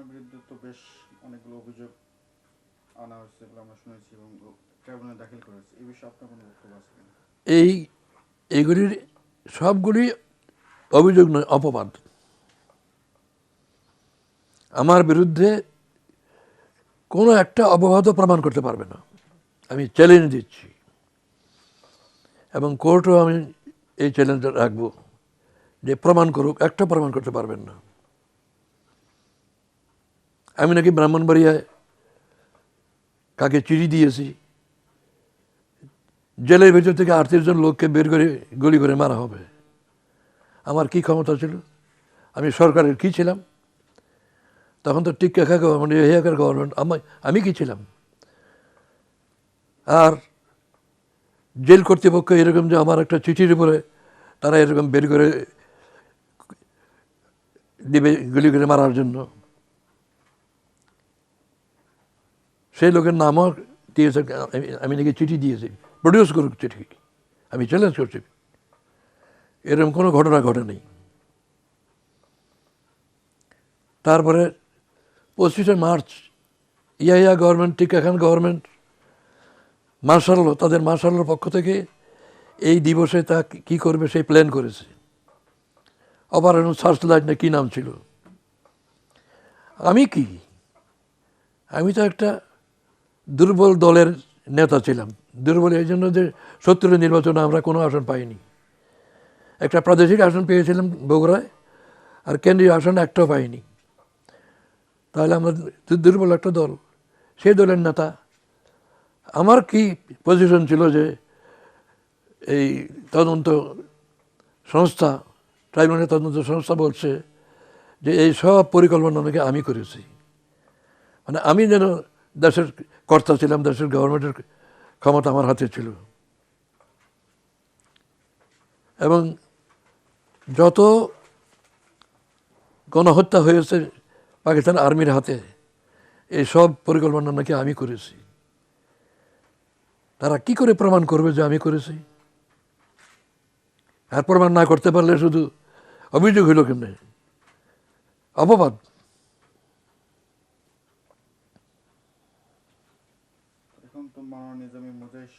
আপনার বিরুদ্ধে তো বেশ অনেকগুলো অভিযোগ আনা হয়েছে বলে আমরা শুনেছি এবং ট্রাইব্যুনালে দাখিল করেছে এই বিষয়ে আপনার কোনো বক্তব্য আছে এই এগুলির সবগুলি অভিযোগ নয়, অপবাদ। আমার বিরুদ্ধে কোনো একটা অপবাদও প্রমাণ করতে পারবে না। আমি চ্যালেঞ্জ দিচ্ছি। এবং কোর্টও আমি এই চ্যালেঞ্জ রাখব যে প্রমাণ করুক, একটা প্রমাণ করতে পারবেন না। আমি নাকি ব্রাহ্মণবাড়িয়ায় কাকে চিঠি দিয়েছি, জেলের ভেতর থেকে আটত্রিশ জন লোককে বের করে গুলি করে মারা হবে। আমার কি ক্ষমতা ছিল? আমি সরকারের কি ছিলাম? তখন তো টিক্কা খা গভর্নমেন্ট হেয়াকার গভর্নমেন্ট আমি আমি কি ছিলাম? আর জেল কর্তৃপক্ষ এরকম যে আমার একটা চিঠির উপরে তারা এরকম বের করে দিবে, গুলি করে মারার জন্য। সেই লোকের নামও দিয়েছে, আমি- নাকি চিঠি দিয়েছি প্রডিউস করুক চিঠি, আমি চ্যালেঞ্জ করছি। এরকম কোনো ঘটনা ঘটে নেই। তারপরে পঁচিশে মার্চ ইয়াইয়া গভর্নমেন্ট টিকা খান গভর্নমেন্ট মার্শাল, তাদের মার্শালের পক্ষ থেকে এই দিবসে তা কি করবে সেই প্ল্যান করেছে। অপারেশন সার্চ লাইট না কী নাম ছিল? আমি কি? আমি তো একটা দুর্বল দলের নেতা ছিলাম। দুর্বল এই জন্য যে সত্তরের নির্বাচনে আমরা কোনো আসন পাইনি। একটা প্রাদেশিক আসন পেয়েছিলাম বগুড়ায়, আর কেন্দ্রীয় আসন একটাও পাইনি। তাহলে আমরা দুর্বল একটা দল। সেই দলের নেতা। আমার কি পজিশন ছিল যে এই তদন্ত সংস্থা ট্রাইব্যুনালের তদন্ত সংস্থা বলছে যে এই সব পরিকল্পনা আমি করেছি। মানে আমি যেন দেশের কর্তা ছিলাম দেশের গভর্নমেন্টের ক্ষমতা আমার হাতে ছিল। এবং যত গণহত্যা হয়েছে পাকিস্তান আর্মির হাতে, এই সব পরিকল্পনা নাকি আমি করেছি। তারা কি করে প্রমাণ করবে যে আমি করেছি? আর প্রমাণ না করতে পারলে শুধু অভিযোগ হইল কেমনে? অপবাদ এখন তো মাওলানা নিজামী মুজাহিদ সহ জামাতের অনেক নেতার বিরুদ্ধে অভিযোগ আনা হচ্ছে এবং কিছু ট্রায়ালও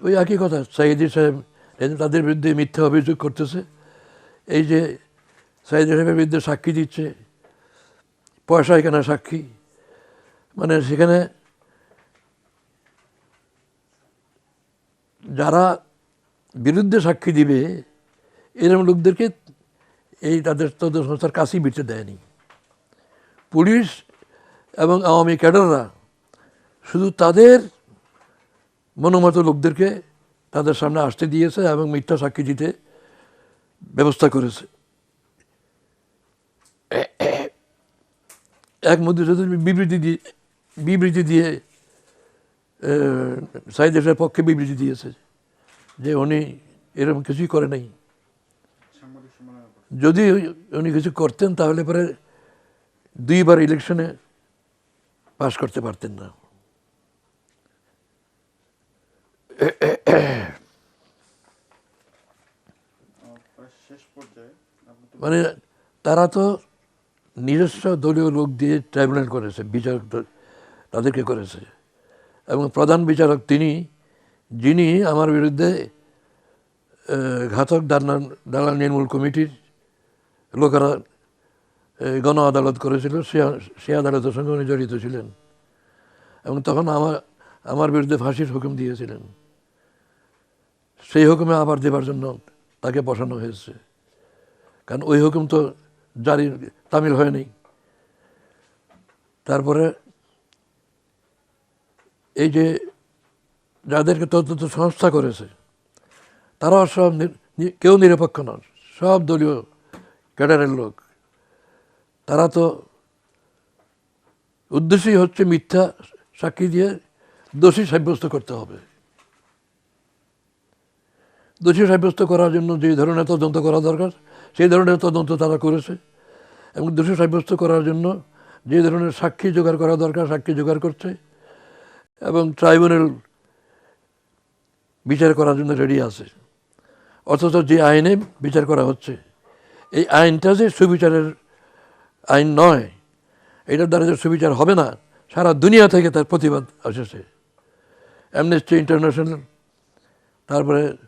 ওই একই কথা সাইদি সাহেব তাদের বিরুদ্ধে মিথ্যা অভিযোগ করতেছে এই যে সাইদি সাহেবের বিরুদ্ধে সাক্ষী দিচ্ছে পয়সা কেনা সাক্ষী মানে সেখানে যারা বিরুদ্ধে সাক্ষী দিবে এরকম লোকদেরকে এই তাদের তদন্ত সংস্থার কাছেই বিটতে দেয়নি। পুলিশ এবং আওয়ামী ক্যাডাররা শুধু তাদের মনোমত লোকদেরকে তাদের সামনে আসতে দিয়েছে এবং মিথ্যা সাক্ষী দিতে ব্যবস্থা করেছে। এক মধ্যে বিবৃতি দিয়ে বিবৃতি দিয়ে সাইদ দেশের পক্ষে বিবৃতি দিয়েছে যে উনি এরকম কিছুই করে নাই। যদি উনি কিছু করতেন তাহলে পরে দুইবার ইলেকশনে পাশ করতে পারতেন না। মানে তারা তো নিজস্ব দলীয় লোক দিয়ে ট্রাইব্যুনাল করেছে, বিচারক তাদেরকে করেছে। এবং প্রধান বিচারক তিনি, যিনি আমার বিরুদ্ধে ঘাতক দালাল দালাল নির্মূল কমিটির লোকেরা গণ আদালত করেছিল, সে সে আদালতের সঙ্গে উনি জড়িত ছিলেন। এবং তখন আমার আমার বিরুদ্ধে ফাঁসির হুকুম দিয়েছিলেন। সেই হুকুমে আবার দেবার জন্য তাকে বসানো হয়েছে। কারণ ওই হুকুম তো জারি, তামিল হয়নি। তারপরে এই যে যাদেরকে তদন্ত সংস্থা করেছে, তারাও সব কেউ নিরপেক্ষ নন, সব দলীয় ক্যাডারের লোক। তারা তো উদ্দেশ্যই হচ্ছে মিথ্যা সাক্ষী দিয়ে দোষী সাব্যস্ত করতে হবে। দোষী সাব্যস্ত করার জন্য যে ধরনের তদন্ত করা দরকার, সেই ধরনের তদন্ত তারা করেছে। এবং দোষী সাব্যস্ত করার জন্য যে ধরনের সাক্ষী জোগাড় করা দরকার, সাক্ষী জোগাড় করছে। এবং ট্রাইব্যুনাল বিচার করার জন্য রেডি আছে। অথচ যে আইনে বিচার করা হচ্ছে, এই আইনটা যে সুবিচারের আইন নয়, এটার দ্বারা যে সুবিচার হবে না, সারা দুনিয়া থেকে তার প্রতিবাদ এসেছে অ্যামনেস্টি ইন্টারন্যাশনাল তারপরে আহ, ইন্টারন্যাশনাল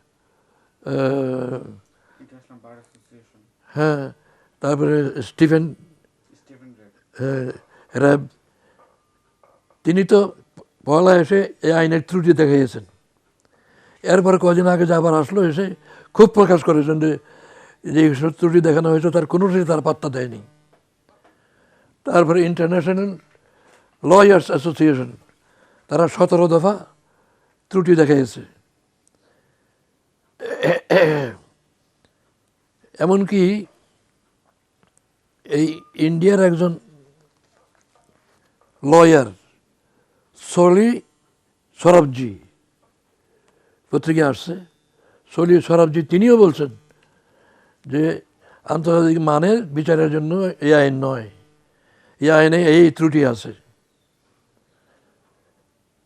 বার অ্যাসোসিয়েশন হ্যাঁ তারপরে স্টিফেন স্টিফেন র্যাব, তিনি তো পয়লা এসে এই আইনের ত্রুটি দেখিয়েছেন। এরপর কদিন আগে যে আবার আসলো, এসে খুব প্রকাশ করেছেন যে যে ত্রুটি দেখানো হয়েছে, তার কোনোটাই তার পাত্তা দেয়নি। তারপরে ইন্টারন্যাশনাল লয়ার্স অ্যাসোসিয়েশন, তারা সতেরো দফা ত্রুটি দেখিয়েছে এমনকি এই ইন্ডিয়ার একজন লয়ার সলি সরবজি পত্রিকা আসছে। সলি সরবজি তিনিও বলছেন যে আন্তর্জাতিক মানের বিচারের জন্য এই আইন নয়। এই আইনে এই ত্রুটি আছে।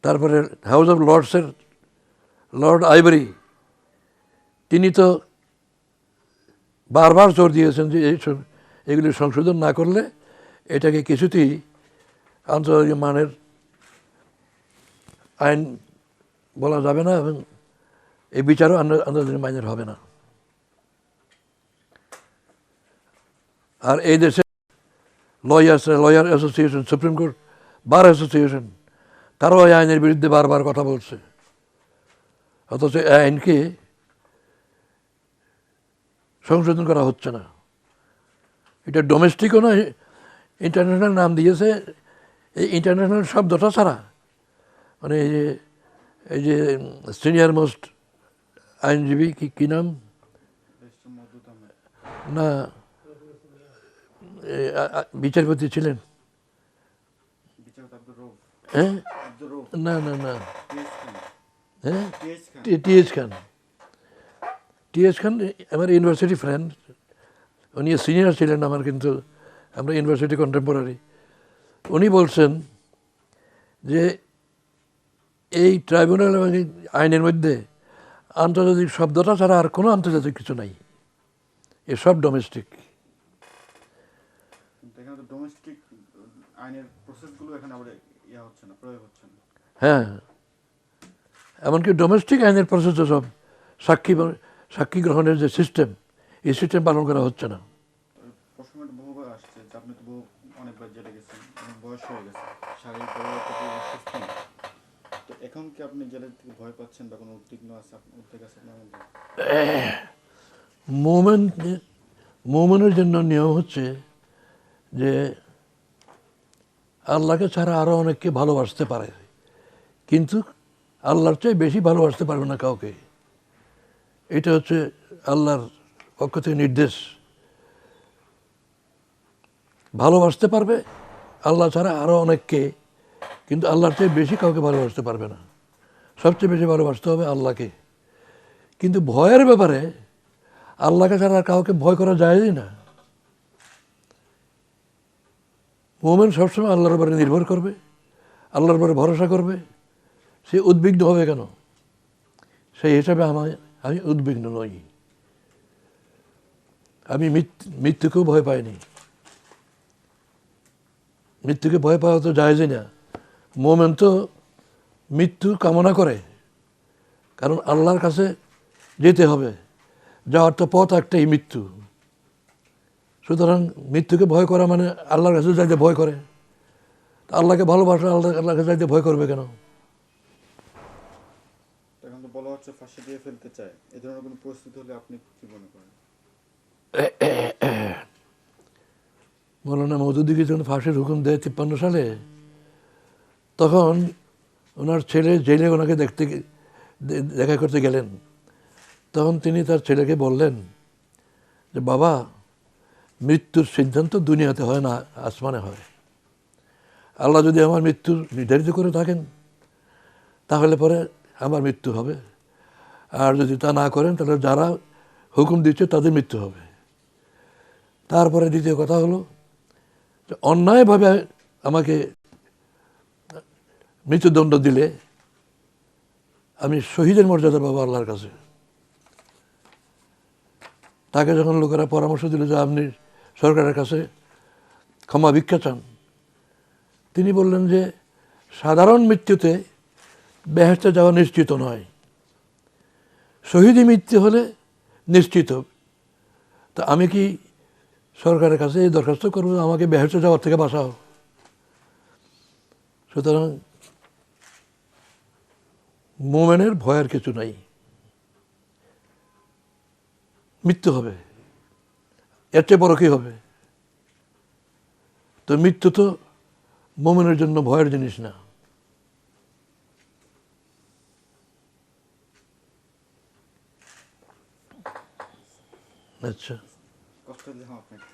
তারপরে হাউস অফ লর্ডসের লর্ড আইভারি তিনি তো বারবার জোর দিয়েছেন যে এই এগুলি সংশোধন না করলে এটাকে কিছুতেই আন্তর্জাতিক মানের আইন বলা যাবে না এবং এই বিচারও আন্ত- আন্তর্জাতিক মাইনের হবে না। আর এই দেশে lawyers lawyer association supreme court bar association তারাও এই আইনের বিরুদ্ধে বারবার কথা বলছে। অথচ এই আইনকে সংশোধন করা হচ্ছে না। এটা ডোমেস্টিকও নয় ইন্টারন্যাশনাল নাম দিয়েছে। এই ইন্টারন্যাশনাল শব্দটা ছাড়া। মানে এই যে এই যে সিনিয়র মোস্ট আইনজীবী কি কী নাম? না বিচারপতি ছিলেন। হ্যাঁ? না না না। হ্যাঁ? টিএস খান। টিএস খান খান আমার ইউনিভার্সিটি ফ্রেন্ড উনি সিনিয়র ছিলেন আমার কিন্তু আমরা ইউনিভার্সিটি কন্টেম্পোরারি উনি বলছেন যে এই ট্রাইব্যুনাল এবং আইনের মধ্যে আন্তর্জাতিক শব্দটা ছাড়া আর কোনো আন্তর্জাতিক কিছু নাই। এসব ডোমেস্টিক ইয়া হ্যাঁ। এমনকি ডোমেস্টিক আইনের প্রসেস সব সাক্ষী সাক্ষী গ্রহণের যে সিস্টেম এই সিস্টেম পালন করা হচ্ছে না। হয়ে এখন কি আপনি থেকে ভয় পাচ্ছেন বা কোনো উদ্বিগ্ন আছে আপনার উদ্বেগ আছে আপনার মোমেনের জন্য নিয়ম হচ্ছে যে আল্লাহকে ছাড়া আরও অনেককে ভালোবাসতে পারে। কিন্তু আল্লাহর চেয়ে বেশি ভালোবাসতে পারবে না কাউকে। এটা হচ্ছে আল্লাহর পক্ষ থেকে নির্দেশ। ভালোবাসতে পারবে, আল্লাহ ছাড়া আরও অনেককে, কিন্তু আল্লাহর চেয়ে বেশি কাউকে ভালোবাসতে পারবে না। সবচেয়ে বেশি ভালোবাসতে হবে আল্লাহকে। কিন্তু ভয়ের ব্যাপারে আল্লাহকে ছাড়া আর কাউকে ভয় করা যায়ই না। মোমেন সবসময় আল্লাহর উপরে নির্ভর করবে, আল্লাহর উপরে ভরসা করবে, সে উদ্বিগ্ন হবে কেন? সেই হিসাবে আমার আমি উদ্বিগ্ন নই। আমি মৃত্যুকেও ভয় পাইনি মৃত্যুকে ভয় পাওয়া তো যায়জই না। মোমেন তো মৃত্যু কামনা করে কারণ আল্লাহর কাছে যেতে হবে যাওয়ার তো পথ একটাই মৃত্যু। সুতরাং মৃত্যুকে ভয় করা মানে আল্লাহর কাছে যাইতে ভয় করে আল্লাহকে ভালোবাসা, আল্লাহ আল্লাহর কাছে যাইতে ভয় করবে কেন? হচ্ছে ফাঁসি দিয়ে ফেলতে চায়। এ ধরনের কোনো পরিস্থিতি হলে আপনি কি মনে করেন? মৌলানা মধুদিকে যখন ফাঁসির হুকুম দেয় তিপ্পান্ন সালে, তখন ওনার ছেলে জেলে ওনাকে দেখতে দেখা করতে গেলেন। তখন তিনি তার ছেলেকে বললেন যে, বাবা, মৃত্যুর সিদ্ধান্ত দুনিয়াতে হয় না, আসমানে হয়। আল্লাহ যদি আমার মৃত্যু নির্ধারিত করে থাকেন, তাহলে পরে আমার মৃত্যু হবে। আর যদি তা না করেন, তাহলে যারা হুকুম দিচ্ছে তাদের মৃত্যু হবে। তারপরে দ্বিতীয় কথা হলো যে অন্যায়ভাবে আমাকে মৃত্যুদণ্ড দিলে আমি শহীদের মর্যাদা পাবো আল্লাহর কাছে। তাকে যখন লোকেরা পরামর্শ দিল যে আপনি সরকারের কাছে ক্ষমা ভিক্ষা চান, তিনি বললেন যে সাধারণ মৃত্যুতে বেহেস্তে যাওয়া নিশ্চিত নয়। শহীদি মৃত্যু হলে নিশ্চিত তা আমি কি সরকারের কাছে এই দরখাস্ত করব? আমাকে বেহেস্তে যাওয়ার থেকে বাঁচাও। সুতরাং মোমেনের ভয়ের কিছু নাই। মৃত্যু হবে। এর চেয়ে বড় কি হবে? তো মৃত্যু তো মোমেনের জন্য ভয়ের জিনিস না। আচ্ছা। কষ্ট দিলাম আপনাকে।